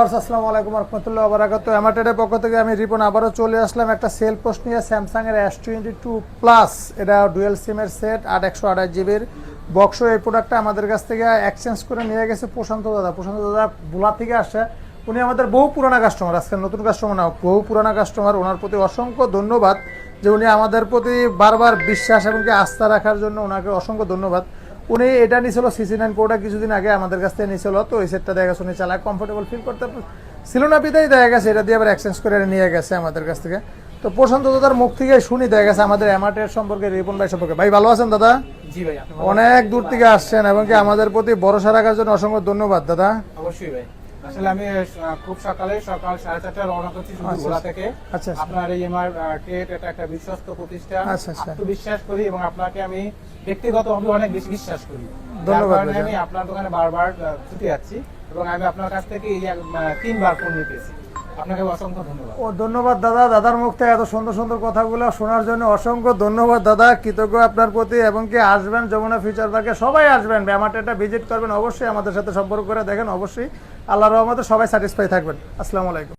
আসসালামু আলাইকুম রহমতুল্লাহ বারাকাত অ্যামাটেডের পক্ষ থেকে আমি রিপন আবারও চলে আসলাম একটা সেল পোস্ট নিয়ে স্যামসাং এর এস টোয়েন্টি টু প্লাস এটা ডুয়েল সিমের সেট আট একশো আঠাশ জিবির বক্স এই প্রোডাক্টটা আমাদের কাছ থেকে এক্সচেঞ্জ করে নিয়ে গেছে প্রশান্ত দাদা। প্রশান্ত দাদা ভোলা থেকে আসে উনি আমাদের বহু পুরানা কাস্টমার আজকে নতুন কাস্টমার না, বহু পুরানা কাস্টমার ওনার প্রতি অসংখ্য ধন্যবাদ যে উনি আমাদের প্রতি বারবার বিশ্বাস এবং আস্থা রাখার জন্য ওনাকে অসংখ্য ধন্যবাদ। উনি এটা নিয়েছিল সিসি নাইন প্রোটা কিছুদিন আগে আমাদের কাছ থেকে নিয়েছিল তো এই সেটটা দেখা গেছে উনি চালায় কমফোর্টেবল ফিল করতে ছিল না পিতাই দেখা গেছে এটা দিয়ে আবার এক্সচেঞ্জ করে নিয়ে গেছে আমাদের কাছ থেকে। তো প্রশান্ত দাদার মুখ থেকে শুনি দেখা গেছে আমাদের এমার্টের সম্পর্কে রিপন ভাই সম্পর্কে। ভাই ভালো আছেন দাদা? জি ভাই অনেক দূর থেকে আসছেন এবং কি আমাদের প্রতি ভরসা রাখার জন্য অসংখ্য ধন্যবাদ দাদা। অবশ্যই ভাই। আসলে আমি খুব সকালে সকাল সাড়ে চারটে রওনা করছি আচ্ছা, ভোলা আচ্ছা। থেকে আচ্ছা। আপনার এই এমআর ট্রেড এটা একটা বিশ্বস্ত প্রতিষ্ঠান বিশ্বাস। করি এবং আপনাকে আমি ব্যক্তিগতভাবে অনেক বেশি বিশ্বাস করি যার ধন্যবাদ কারণে আমি আপনার দোকানে বারবার ছুটে যাচ্ছি এবং আমি আপনার কাছ থেকে এই তিনবার ফোন নিতেছি ধন্যবাদ। ও, ধন্যবাদ দাদা। দাদার মুখ থেকে এত সুন্দর সুন্দর কথাগুলো শোনার জন্য অসংখ্য ধন্যবাদ দাদা। কৃতজ্ঞ আপনার প্রতি এবং কি আসবেন যমুনা ফিউচার পার্কে সবাই আসবেন। ব্যামারটা ভিজিট করবেন অবশ্যই আমাদের সাথে সম্পর্ক করে দেখেন। অবশ্যই আল্লাহ রহমতে সবাই স্যাটিসফাই থাকবেন। আসসালামু আলাইকুম।